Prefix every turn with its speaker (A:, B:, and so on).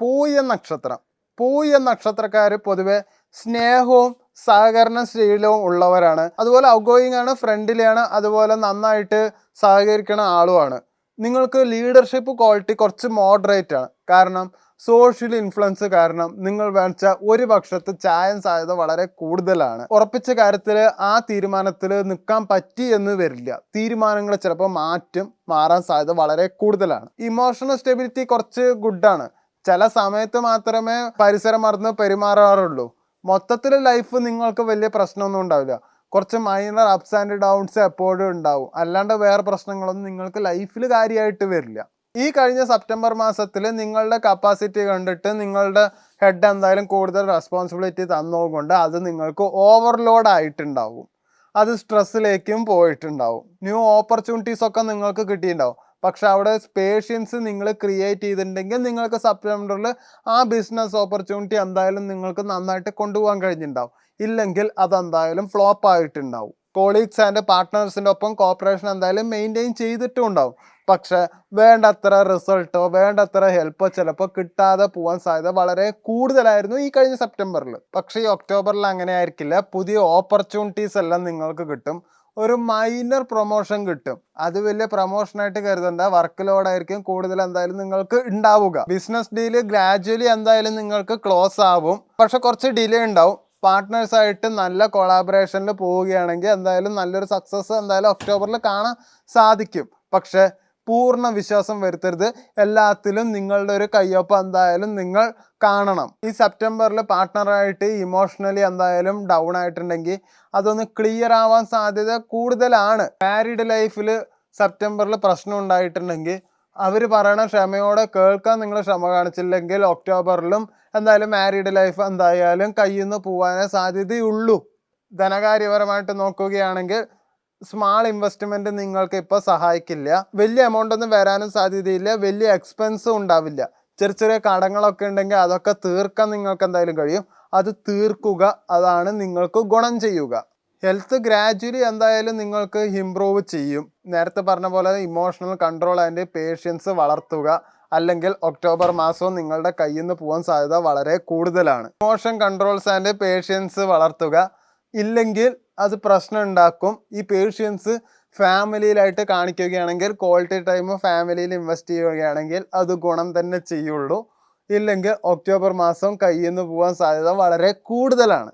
A: പൂയ നക്ഷത്രം. പൂയ നക്ഷത്രക്കാർ പൊതുവെ സ്നേഹവും സഹകരണ ശീലവും ഉള്ളവരാണ്. അതുപോലെ ഔഗോയിങ് ആണ് ഫ്രണ്ട്ലിയാണ് അതുപോലെ നന്നായിട്ട് സഹകരിക്കുന്ന ആളുമാണ്. നിങ്ങൾക്ക് ലീഡർഷിപ്പ് ക്വാളിറ്റി കുറച്ച് മോഡറേറ്റ് ആണ്. കാരണം സോഷ്യൽ ഇൻഫ്ലുവൻസ് കാരണം നിങ്ങൾ വേണിച്ച ഒരു പക്ഷത്ത് ചായം സാധ്യത വളരെ കൂടുതലാണ്. ഉറപ്പിച്ച കാര്യത്തിൽ ആ തീരുമാനത്തിൽ നിൽക്കാൻ പറ്റി എന്ന് വരില്ല. തീരുമാനങ്ങൾ ചിലപ്പോൾ മാറ്റും മാറാൻ സാധ്യത വളരെ കൂടുതലാണ്. ഇമോഷണൽ സ്റ്റെബിലിറ്റി കുറച്ച് ഗുഡാണ് ചില സമയത്ത് മാത്രമേ പരിസരം മറന്ന് പെരുമാറാറുള്ളൂ. മൊത്തത്തിൽ ലൈഫ് നിങ്ങൾക്ക് വലിയ പ്രശ്നമൊന്നും ഉണ്ടാവില്ല. കുറച്ച് മൈനർ അപ്സ് ആൻഡ് ഡൗൺസ് എപ്പോഴും ഉണ്ടാവും. അല്ലാണ്ട് വേറെ പ്രശ്നങ്ങളൊന്നും നിങ്ങൾക്ക് ലൈഫിൽ കാര്യമായിട്ട് വരില്ല. ഈ കഴിഞ്ഞ സെപ്റ്റംബർ മാസത്തിൽ നിങ്ങളുടെ കപ്പാസിറ്റി കണ്ടിട്ട് നിങ്ങളുടെ ഹെഡ് എന്തായാലും കൂടുതൽ റെസ്പോൺസിബിലിറ്റി തന്നതുകൊണ്ട് അത് നിങ്ങൾക്ക് ഓവർലോഡ് ആയിട്ടുണ്ടാവും. അത് സ്ട്രെസ്സിലേക്കും പോയിട്ടുണ്ടാവും. ന്യൂ ഓപ്പർച്യൂണിറ്റീസ് ഒക്കെ നിങ്ങൾക്ക് കിട്ടിയിട്ടുണ്ടാവും. പക്ഷെ അവിടെ പേഷ്യൻസ് നിങ്ങൾ ക്രിയേറ്റ് ചെയ്തിട്ടുണ്ടെങ്കിൽ നിങ്ങൾക്ക് സെപ്റ്റംബറിൽ ആ ബിസിനസ് ഓപ്പർച്യൂണിറ്റി എന്തായാലും നിങ്ങൾക്ക് നന്നായിട്ട് കൊണ്ടുപോകാൻ കഴിഞ്ഞിട്ടുണ്ടാവും. ഇല്ലെങ്കിൽ അതെന്തായാലും ഫ്ലോപ്പ് ആയിട്ടുണ്ടാവും. കോളീഗ്സ് ആൻഡ് പാർട്ട്നേഴ്സിന്റെ ഒപ്പം കോപ്പറേഷൻ എന്തായാലും മെയിന്റെയിൻ ചെയ്തിട്ടും ഉണ്ടാവും പക്ഷേ വേണ്ടത്ര റിസൾട്ടോ വേണ്ടത്ര ഹെൽപ്പോ ചിലപ്പോൾ കിട്ടാതെ പോകാൻ സാധ്യത വളരെ കൂടുതലായിരുന്നു ഈ കഴിഞ്ഞ സെപ്റ്റംബറിൽ പക്ഷേ ഈ ഒക്ടോബറിൽ അങ്ങനെ ആയിരിക്കില്ല. പുതിയ ഓപ്പർച്യൂണിറ്റീസ് എല്ലാം നിങ്ങൾക്ക് കിട്ടും. ഒരു മൈനർ പ്രൊമോഷൻ കിട്ടും. അത് വലിയ പ്രൊമോഷനായിട്ട് കരുതണ്ട. വർക്ക് ലോഡ് ആയിരിക്കും. കൂടുതൽ എന്തായാലും നിങ്ങൾക്ക് ഉണ്ടാവുക. ബിസിനസ് ഡീൽ ഗ്രാജുവലി എന്തായാലും നിങ്ങൾക്ക് ക്ലോസ് ആവും. പക്ഷെ കുറച്ച് ഡിലേ ഉണ്ടാവും. പാർട്ട്നേഴ്സ് ആയിട്ട് നല്ല കൊളാബറേഷനിൽ പോവുകയാണെങ്കിൽ എന്തായാലും നല്ലൊരു സക്സസ് എന്തായാലും ഒക്ടോബറിൽ കാണാൻ സാധിക്കും. പക്ഷെ പൂർണ വിശ്വാസം വരുത്തരുത്. എല്ലാത്തിലും നിങ്ങളുടെ ഒരു കയ്യൊപ്പം എന്തായാലും നിങ്ങൾ കാണണം. ഈ സെപ്റ്റംബറിൽ പാർട്ട്ണറായിട്ട് ഇമോഷണലി എന്തായാലും ഡൗൺ ആയിട്ടുണ്ടെങ്കിൽ അതൊന്ന് ക്ലിയർ ആവാൻ സാധ്യത കൂടുതലാണ്. മാരീഡ് ലൈഫിൽ സെപ്റ്റംബറിൽ പ്രശ്നം ഉണ്ടായിട്ടുണ്ടെങ്കിൽ അവർ പറയണ ക്ഷമയോടെ കേൾക്കാൻ നിങ്ങൾ ക്ഷമ കാണിച്ചില്ലെങ്കിൽ ഒക്ടോബറിലും എന്തായാലും മാരീഡ് ലൈഫ് എന്തായാലും കയ്യിൽ നിന്ന് പോകാനേ സാധ്യതയുള്ളൂ. ധനകാര്യപരമായിട്ട് നോക്കുകയാണെങ്കിൽ സ്മാൾ ഇൻവെസ്റ്റ്മെന്റ് നിങ്ങൾക്ക് ഇപ്പോൾ സഹായിക്കില്ല. വലിയ എമൗണ്ട് ഒന്നും വരാനും സാധ്യതയില്ല. വലിയ എക്സ്പെൻസും ഉണ്ടാവില്ല. ചെറിയ ചെറിയ കടങ്ങളൊക്കെ ഉണ്ടെങ്കിൽ അതൊക്കെ തീർക്കാൻ നിങ്ങൾക്ക് എന്തായാലും കഴിയും. അത് തീർക്കുക. അതാണ് നിങ്ങൾക്ക് ഗുണം ചെയ്യുക. ഹെൽത്ത് ഗ്രാജുവലി എന്തായാലും നിങ്ങൾക്ക് ഇമ്പ്രൂവ് ചെയ്യും. നേരത്തെ പറഞ്ഞ പോലെ ഇമോഷണൽ കൺട്രോൾ ആൻഡ് പേഷ്യൻസ് വളർത്തുക. അല്ലെങ്കിൽ ഒക്ടോബർ മാസവും നിങ്ങളുടെ കയ്യിൽ നിന്ന് പോകാൻ സാധ്യത വളരെ കൂടുതലാണ്. ഇമോഷൻ കൺട്രോൾസ് ആൻഡ് പേഷ്യൻസ് വളർത്തുക. ഇല്ലെങ്കിൽ അത് പ്രശ്നം ഉണ്ടാക്കും. ഈ പേഷ്യൻസ് ഫാമിലിയിലായിട്ട് കാണിക്കുകയാണെങ്കിൽ ക്വാളിറ്റി ടൈം ഫാമിലിയിൽ ഇൻവെസ്റ്റ് ചെയ്യുകയാണെങ്കിൽ അത് ഗുണം തന്നെ ചെയ്യുള്ളൂ. ഇല്ലെങ്കിൽ ഒക്ടോബർ മാസം കയ്യിൽ നിന്ന് പോകാൻ സാധ്യത വളരെ കൂടുതലാണ്.